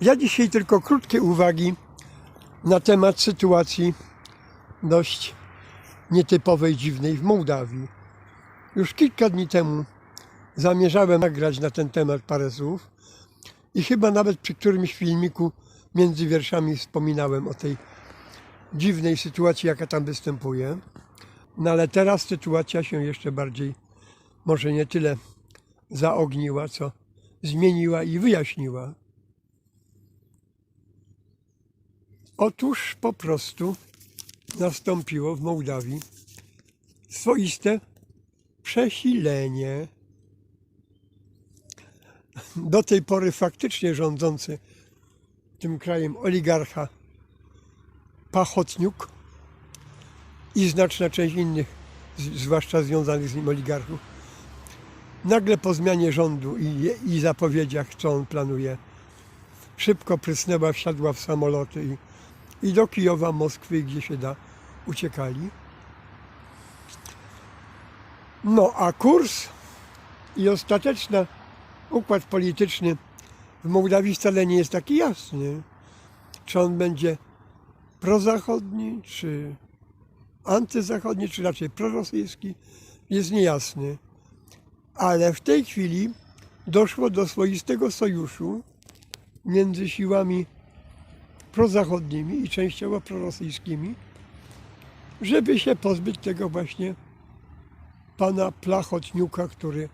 Ja dzisiaj tylko krótkie uwagi na temat sytuacji dość nietypowej, dziwnej w Mołdawii. Już kilka dni temu zamierzałem nagrać na ten temat parę słów i chyba nawet przy którymś filmiku między wierszami wspominałem o tej dziwnej sytuacji, jaka tam występuje. No ale teraz sytuacja się jeszcze bardziej, może nie tyle zaogniła, co zmieniła i wyjaśniła. Otóż po prostu nastąpiło w Mołdawii swoiste przesilenie. Do tej pory faktycznie rządzący tym krajem oligarcha Pachotniuk i znaczna część innych, zwłaszcza związanych z nim oligarchów, nagle po zmianie rządu i, i zapowiedziach, co on planuje, szybko prysnęła, wsiadła w samoloty i, i do Kijowa, Moskwy, gdzie się da, uciekali. No a kurs i ostateczny układ polityczny w Mołdawii wcale nie jest taki jasny. Czy on będzie prozachodni, czy antyzachodni, czy raczej prorosyjski, jest niejasny. Ale w tej chwili doszło do swoistego sojuszu między siłami prozachodnimi i częściowo prorosyjskimi, żeby się pozbyć tego właśnie pana Plachotniuka, który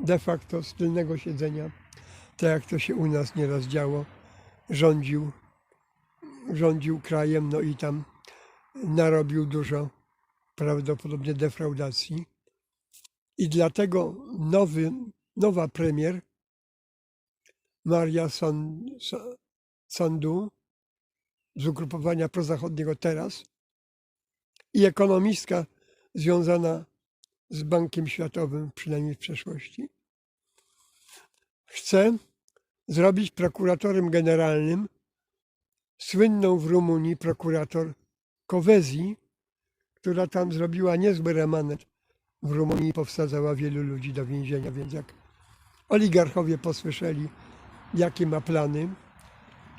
de facto z tylnego siedzenia, tak jak to się u nas nieraz działo, rządził, rządził krajem, no i tam narobił dużo prawdopodobnie defraudacji. I dlatego nowy, nowa premier Maria San, Sa- Sandu z ugrupowania prozachodniego teraz i ekonomistka związana z Bankiem Światowym, przynajmniej w przeszłości, chce zrobić prokuratorem generalnym słynną w Rumunii prokurator Kowezi, która tam zrobiła niezły remanet w Rumunii, powsadzała wielu ludzi do więzienia, więc jak oligarchowie posłyszeli, jakie ma plany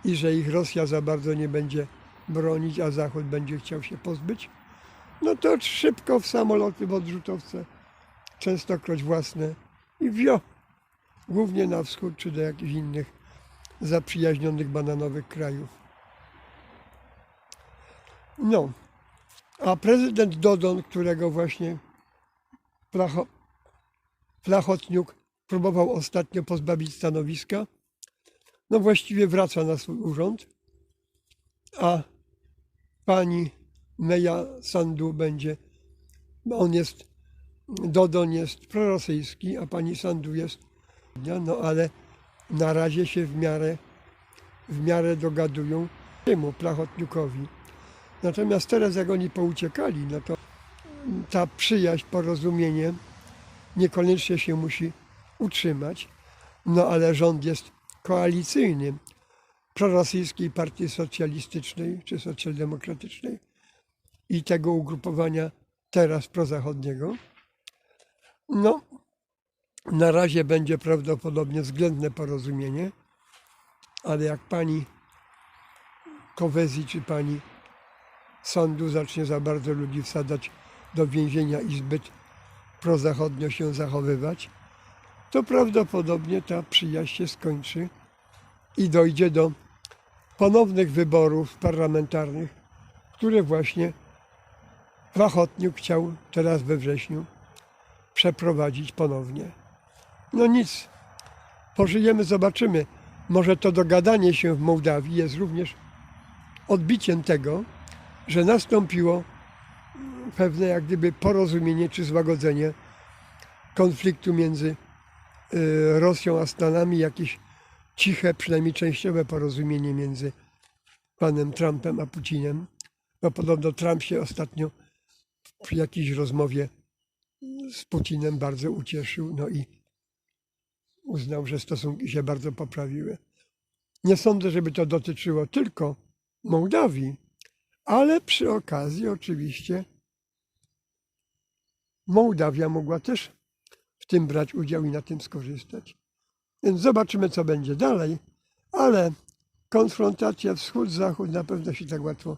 i że ich Rosja za bardzo nie będzie bronić, a Zachód będzie chciał się pozbyć, no to szybko w samoloty, w odrzutowce, częstokroć własne i wio, głównie na wschód czy do jakichś innych zaprzyjaźnionych bananowych krajów. No, a prezydent Dodon, którego właśnie Placho, Plachotniuk próbował ostatnio pozbawić stanowiska, no właściwie wraca na swój urząd, a pani Meja Sandu będzie, on jest, Dodon jest prorosyjski, a pani Sandu jest, no ale na razie się w miarę, w miarę dogadują temu Plachotniukowi. Natomiast teraz jak oni pouciekali, no to ta przyjaźń, porozumienie niekoniecznie się musi utrzymać, no ale rząd jest koalicyjny prorosyjskiej partii socjalistycznej czy socjaldemokratycznej i tego ugrupowania teraz prozachodniego. No, na razie będzie prawdopodobnie względne porozumienie, ale jak pani Kowezi czy pani sądu zacznie za bardzo ludzi wsadzać do więzienia i zbyt prozachodnio się zachowywać, to prawdopodobnie ta przyjaźń się skończy i dojdzie do ponownych wyborów parlamentarnych, które właśnie Plachotniuk chciał teraz we wrześniu przeprowadzić ponownie. No nic, pożyjemy, zobaczymy. Może to dogadanie się w Mołdawii jest również odbiciem tego, że nastąpiło pewne jak gdyby porozumienie czy złagodzenie konfliktu między Rosją a Stanami, jakieś ciche, przynajmniej częściowe porozumienie między panem Trumpem a Putinem. Bo podobno Trump się ostatnio przy jakiejś rozmowie z Putinem bardzo ucieszył, no i uznał, że stosunki się bardzo poprawiły. Nie sądzę, żeby to dotyczyło tylko Mołdawii, ale przy okazji oczywiście Mołdawia mogła też w tym brać udział i na tym skorzystać. Więc zobaczymy, co będzie dalej, ale konfrontacja wschód-zachód na pewno się tak łatwo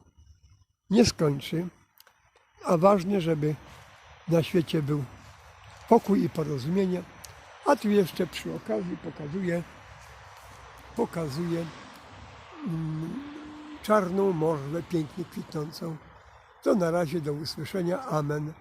nie skończy, a ważne, żeby na świecie był pokój i porozumienie. A tu jeszcze przy okazji pokazuję, pokazuję mm, czarną morwę pięknie kwitnącą. To na razie do usłyszenia. Amen.